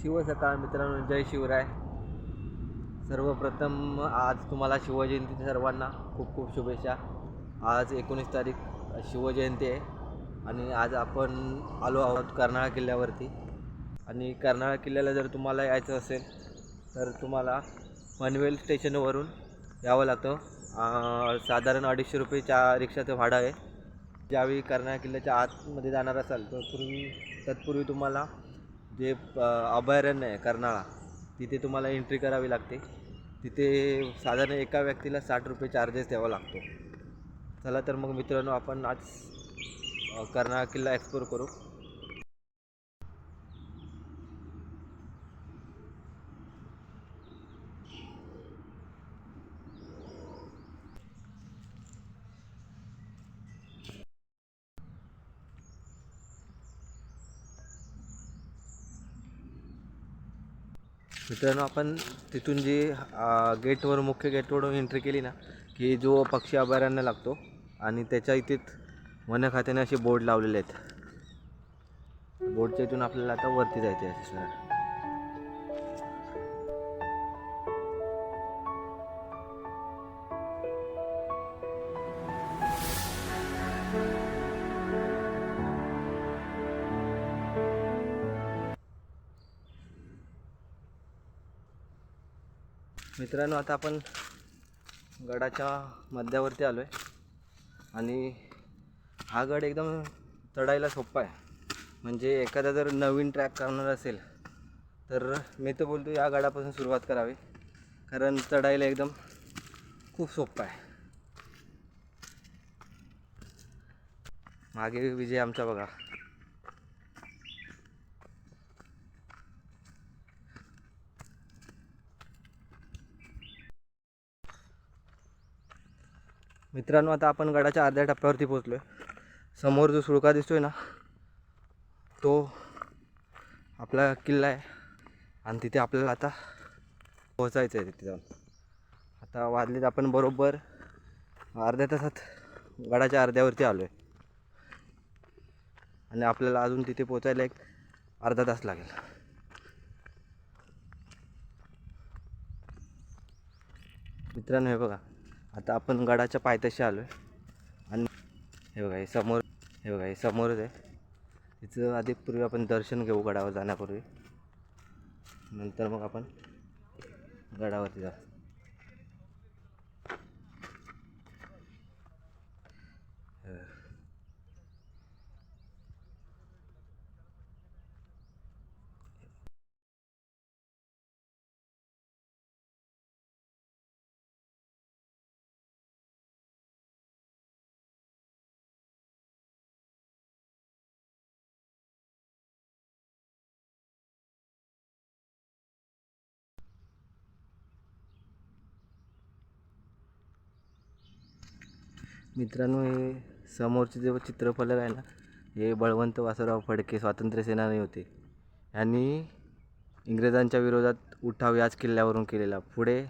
शिव सकाळ मित्रांनो जय शिवराय. सर्वप्रथम आज तुम्हाला शिवजयंती सर्वांना खूप खूप शुभेच्छा. आज एकोणीस तारीख शिवजयंती आहे आणि आज आपण आलो आहोत कर्नाळा किल्ल्यावरती. आणि कर्नाळा किल्ल्याला जर तुम्हाला यायचं असेल तर तुम्हाला पनवेल स्टेशनवरून यावं लागतं. साधारण अडीचशे रुपयेच्या रिक्षाचं भाडं आहे. ज्यावेळी कर्नाळा किल्ल्याच्या आतमध्ये जाणार असाल तर पूर्वी तत्पूर्वी तुम्हाला जे अभयारण्य आहे कर्नाळा तिथे तुम्हाला एंट्री करावी लागते. तिथे साधारण एका व्यक्तीला साठ रुपये चार्जेस द्यावा लागतो. चला तर मग मित्रांनो आपण आज कर्नाळा किल्ला एक्सप्लोर करू. मित्रांनो आपण तिथून जी गेटवर मुख्य गेटवरून एंट्री केली ना की जो पक्षी अभयारण्य लागतो आणि त्याच्या इथेच वन खात्याने असे बोर्ड लावलेले आहेत. बोर्डच्या इथून आपल्याला आता वरती जायचे आहे. मित्रांनो आता आपण गडाच्या मध्यावरती आलो आहे आणि हा गड एकदम चढायला सोपा आहे. म्हणजे एखादा जर नवीन ट्रॅक करणार असेल तर मी तर बोलतो या गडापासून सुरुवात करावी. कारण चढायला एकदम खूप सोपं आहे. मागे विजय आमचा बघा. मित्रांनो आता आपण गडाच्या अर्ध्या टप्प्यावरती पोहोचलो आहे समोर जो सुळका दिसतो आहे ना तो आपला किल्ला आहे. आणि तिथे आपल्याला आता पोहोचायचं आहे तिथे जाऊन. आता वाजलेत आपण बरोबर अर्ध्या तासात गडाच्या अर्ध्यावरती आलो आहे आणि आपल्याला अजून तिथे पोचायला एक अर्धा तास लागेल. मित्रांनो हे बघा. आता आपण गडाच्या पायथ्याशी आलो आहे आणि हे बघा हे समोर हे बघा हे समोरच आहे. तिचं आधी पूर्वी आपण दर्शन घेऊ गडावर जाण्यापूर्वी. नंतर मग आपण गडावरती जाऊ. मित्रांनो हे समोरचे जे चित्रफलक आहे ना हे बळवंत वासुराव फडके स्वातंत्र्य सेनानी होते. यांनी इंग्रजांच्या विरोधात उठाव याच किल्ल्यावरून केलेला. पुढे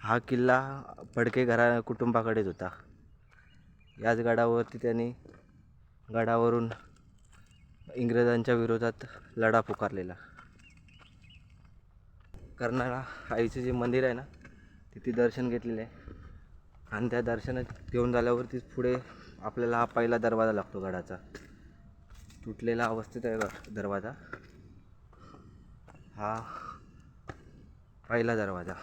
हा किल्ला फडके घरा कुटुंबाकडेच होता. याच गडावरती त्यांनी गडावरून इंग्रजांच्या विरोधात लढा पुकारलेला. कर्नाळा आईचं जे मंदिर आहे ना तिथे दर्शन घेतलेले आहे. आणि त्या दर्शनात घेऊन झाल्यावरतीच पुढे आपल्याला हा पहिला दरवाजा लागतो गडाचा. तुटलेला अवस्थेत आहे ग- दरवाजा. हा पहिला दरवाजा.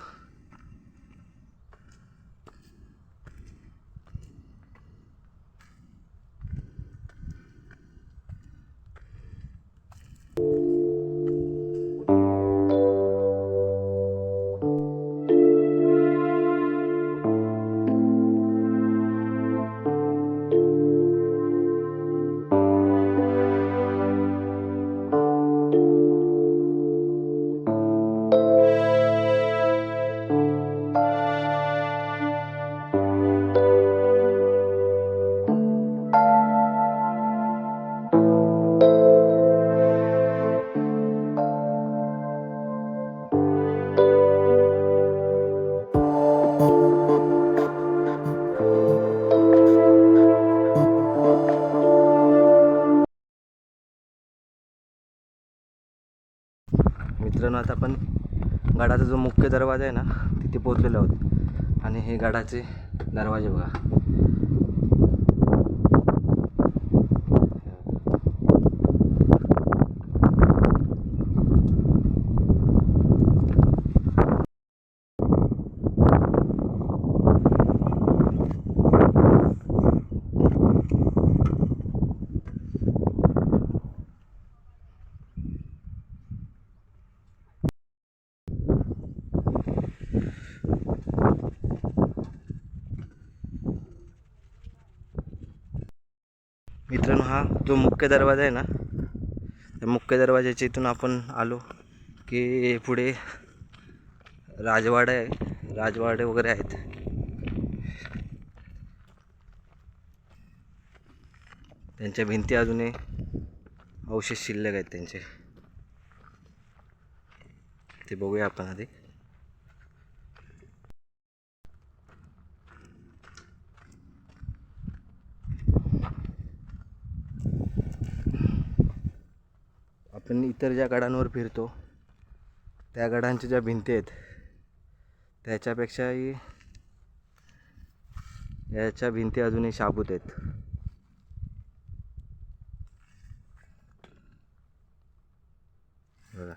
मित्रांनो आता आपण गडाचा जो मुख्य दरवाजा आहे ना तिथे पोचलेलो आहोत. आणि हे गडाचे दरवाजे बघा. मित्रांनो हा जो मुख्य दरवाजा आहे ना त्या मुख्य दरवाजाच्या इथून आपण आलो की पुढे राजवाडा आहे. राजवाडे वगैरे आहेत. त्यांच्या भिंती अजूनही अवशेष शिल्लक आहेत त्यांचे. ते बघूया आपण आधी. पण इतर ज्या गडांवर फिरतो त्या गडांच्या ज्या भिंती आहेत त्याच्यापेक्षाही याच्या भिंती अजूनही शाबूत आहेत. बघा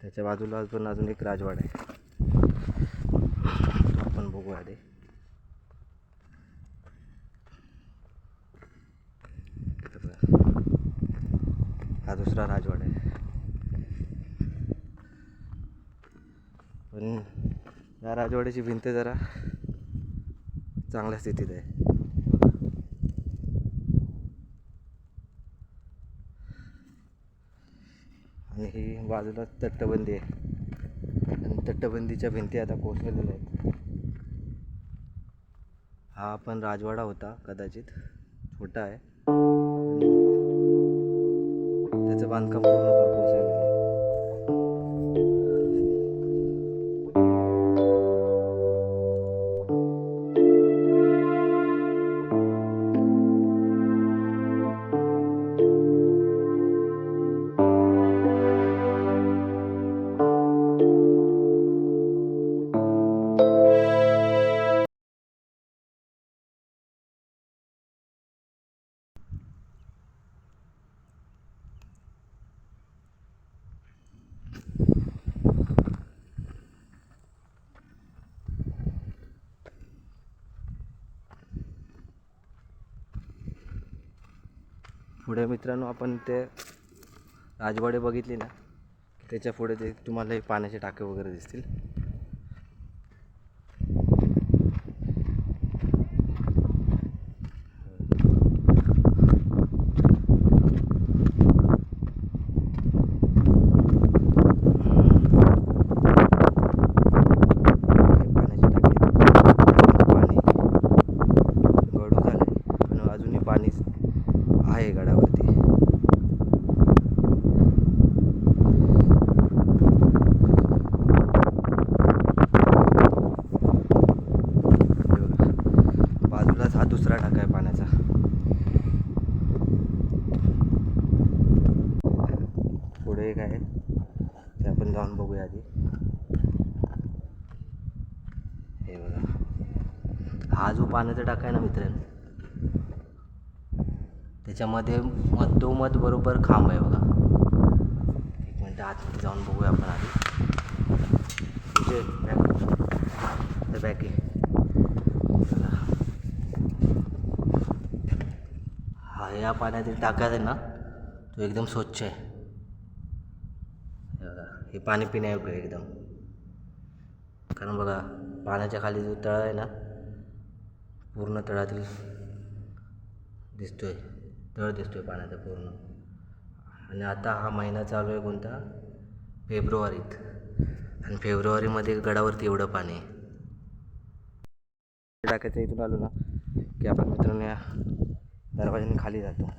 त्याच्या बाजूला पण अजून एक राजवाडा आहे. आपण बघू आधी इथं बघा. हा दुसरा राजवाडा आहे. पण या राजवाड्याची भिंत जरा चांगल्या स्थितीत आहे. आणि ही बाजूला तटबंदी आहे. आणि तटबंदीच्या भिंती आता कोसळलेल्या आहेत. हा पण राजवाडा होता कदाचित. छोटा आहे. बांधकाम पूर्ण करतो. पुढे मित्रांनो आपण ते राजवाडे बघितले ना त्याच्या पुढे ते तुम्हाला हे पाण्याचे टाके वगैरे दिसतील हे पाण्याचे टाके पाणी गळू झालं पण अजूनही पाणी आहे गडावरती हे बघा. बाजूलाच हा दुसरा टाका आहे पाण्याचा पुढे एक आहे ते आपण जाऊन बघूया आधी हे बघा हा जो पाण्याचा टाका आहे ना मित्रांनो? त्याच्यामध्ये मधोमध बरोबर खांब आहे बघा. एक मिनटं आतमध्ये जाऊन बघूया आपण आधी. तुझे बॅग बॅग हा या पाण्यातील टाकायचं आहे ना तो एकदम स्वच्छ आहे. हे बघा, हे पाणी पिण्यायोग्य एकदम. कारण बघा पाण्याच्या खाली जो तळ आहे ना पूर्ण तळातील दिसतोय तळ दिसतोय पाण्याचा पूर्ण. आणि आता हा महिना चालू आहे कोणता? फेब्रुवारीत. आणि फेब्रुवारीमध्ये गडावरती एवढं पाणी आहे. टाकायचं इथून आलो ना की आपण मित्रांनो या दरवाजाने खाली जातो.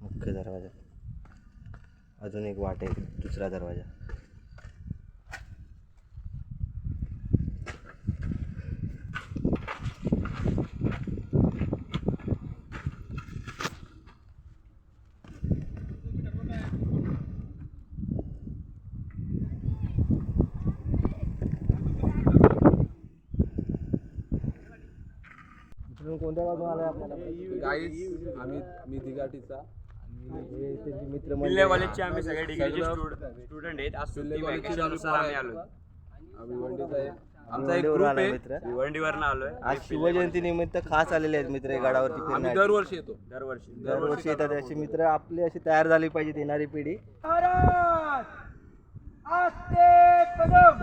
मुख्य दरवाजा. अजून एक वाट आहे दुसरा दरवाजा. कोणत्या गावातून आलाय आपल्याला. गाईज आम्ही मी दिघाटीचा आणि हे त्यांचे मित्र किल्ले कॉलेजचे आम्ही सगळे डिग्रीचे सगळं- स्टुडंट आहेत. आज सुट्टी आम्ही आम्ही वंडीचा आहे. आमचा एक भिवंडीवरून ग्रुप आलाय आहे. मित्र. भिवंडीवरनं आलोय. आज शिवजयंती निमित्त खास आलेले आहेत मित्र गडावरती आम्ही फिरण्यासाठी. दरवर्षी येतो. दरवर्षी. दरवर्षी येतात असे मित्र. आपले अशी तयार झाली पाहिजे येणारी पिढी. कदम!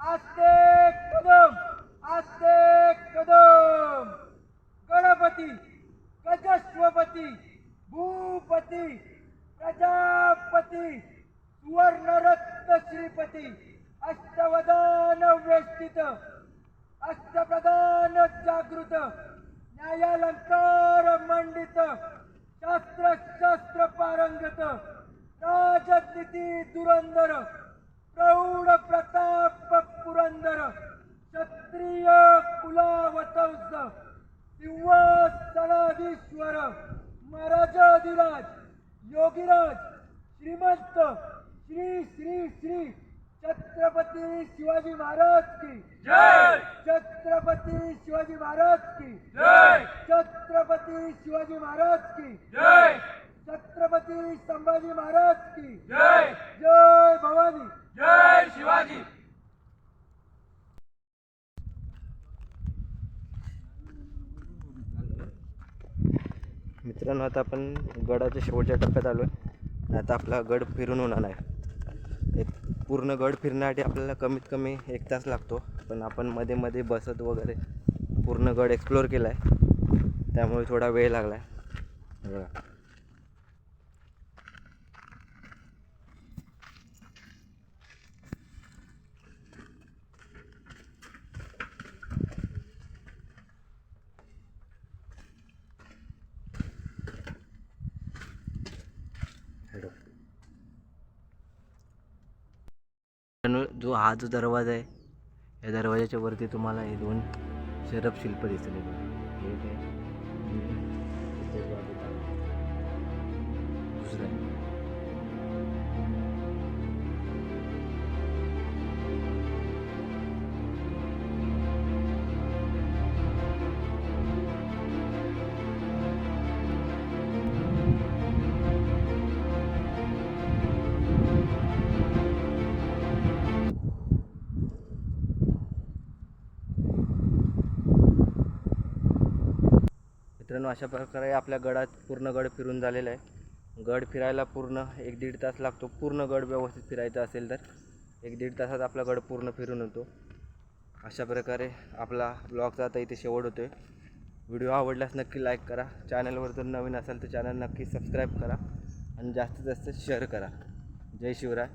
आस्ते कदम! आस्ते कदम! गणपती गजस्वपती भूपती प्रजापती सुवर्णरत्न श्रीपती अष्टवदान वेष्टित अष्टप्रधान जागृत न्यायालंकार मंडित शास्त्र शास्त्र पारंगत राजनीती दुरंदर प्रौढ प्रताप पुरंदर क्षत्रिय कुला सिंहासनाधीश्वर महाराजाधिराज योगीराज श्रीमंत श्री श्री श्री छत्रपती शिवाजी महाराज की. जय! छत्रपती शिवाजी महाराज की. जय! छत्रपती शिवाजी महाराज की. जय! छत्रपती संभाजी महाराज की. जय! जय भवानी. जय शिवाजी! मित्रांनो आता आपण गडाच्या शेवटच्या टप्प्यात आलो आहे. आता आपला गड फिरून होणार आहे. एक पूर्ण गड फिरण्यासाठी आपल्याला कमीत कमी एक तास लागतो पण आपण मध्ये मध्ये बसत वगैरे पूर्ण गड एक्सप्लोअर केला आहे त्यामुळे थोडा वेळ लागला आहे बघा. जो हा जो दरवाजा आहे या दरवाजाच्या वरती तुम्हाला हे दोन शरब शिल्प दिसले मित्रांनो अशा प्रकारे आपल्या गडात पूर्ण गड फिरून झालेला आहे. गड फिरायला पूर्ण एक दीड तास लागतो. पूर्ण गड व्यवस्थित फिरायचा असेल तर एक दीड तासात आपला गड पूर्ण फिरून होतो अशा प्रकारे आपला ब्लॉगचा आता इथे शेवट होतो आहे व्हिडिओ आवडल्यास नक्की लाईक करा. चॅनलवर जर नवीन असाल तर चॅनल नक्की सबस्क्राईब करा. आणि जास्तीत जास्त शेअर करा. जय शिवराय.